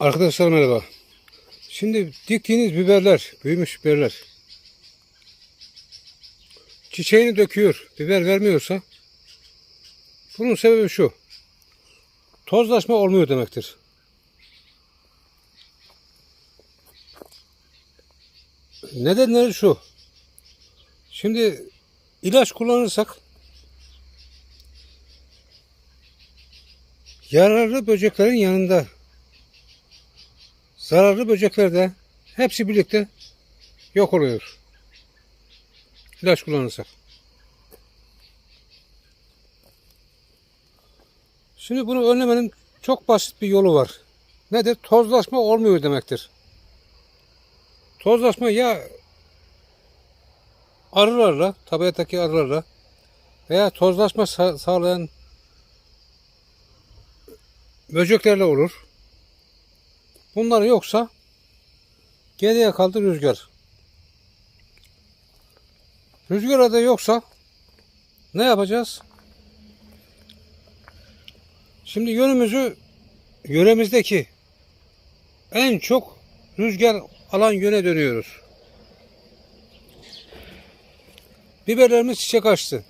Arkadaşlar merhaba. Şimdi diktiğiniz biberler, büyümüş biberler. Çiçeğini döküyor, biber vermiyorsa bunun sebebi şu. Tozlaşma olmuyor demektir. Nedenleri şu. Şimdi ilaç kullanırsak yararlı böceklerin yanında zararlı böcekler de hepsi birlikte yok oluyor. İlaç kullanırsak. Şimdi bunu önlemenin çok basit bir yolu var. Nedir? Tozlaşma olmuyor demektir. Tozlaşma ya arılarla, tabiattaki arılarla veya tozlaşma sa- sağlayan böceklerle olur. Bunlar yoksa geriye kaldı rüzgar. Rüzgar da yoksa ne yapacağız? Şimdi yönümüzü yöremizdeki en çok rüzgar alan yöne dönüyoruz. Biberlerimiz çiçek açtı.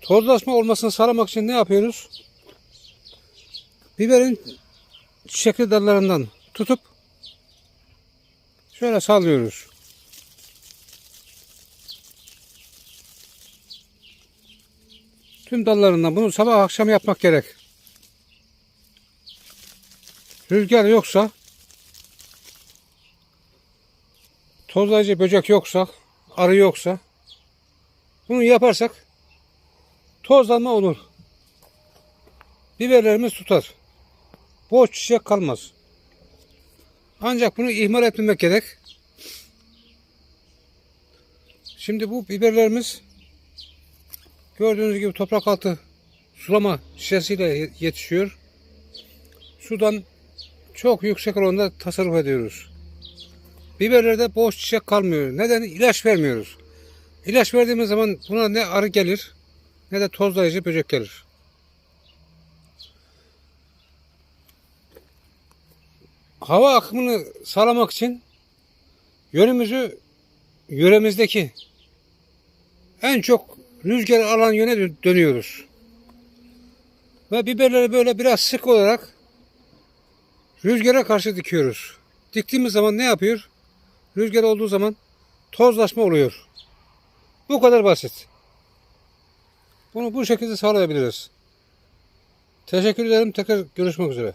Tozlaşma olmasını sağlamak için ne yapıyoruz? Biberin çiçekli dallarından tutup şöyle sallıyoruz. Tüm dallarından bunu sabah akşam yapmak gerek. Rüzgar yoksa tozlayıcı böcek yoksa arı yoksa bunu yaparsak tozlanma olur. Biberlerimiz tutar boş çiçek kalmaz. Ancak bunu ihmal etmemek gerek. Şimdi bu biberlerimiz gördüğünüz gibi toprak altı sulama şişesiyle yetişiyor. Sudan çok yüksek oranda tasarruf ediyoruz. Biberlerde boş çiçek kalmıyor. Neden? İlaç vermiyoruz. İlaç verdiğimiz zaman buna ne arı gelir ne de tozlayıcı böcek gelir. Hava akımını sağlamak için yönümüzü yöremizdeki en çok rüzgar alan yöne dö- dönüyoruz. Ve biberleri böyle biraz sık olarak rüzgara karşı dikiyoruz. Diktiğimiz zaman ne yapıyor? Rüzgar olduğu zaman tozlaşma oluyor. Bu kadar basit. Bunu bu şekilde sağlayabiliriz. Teşekkür ederim. Tekrar görüşmek üzere.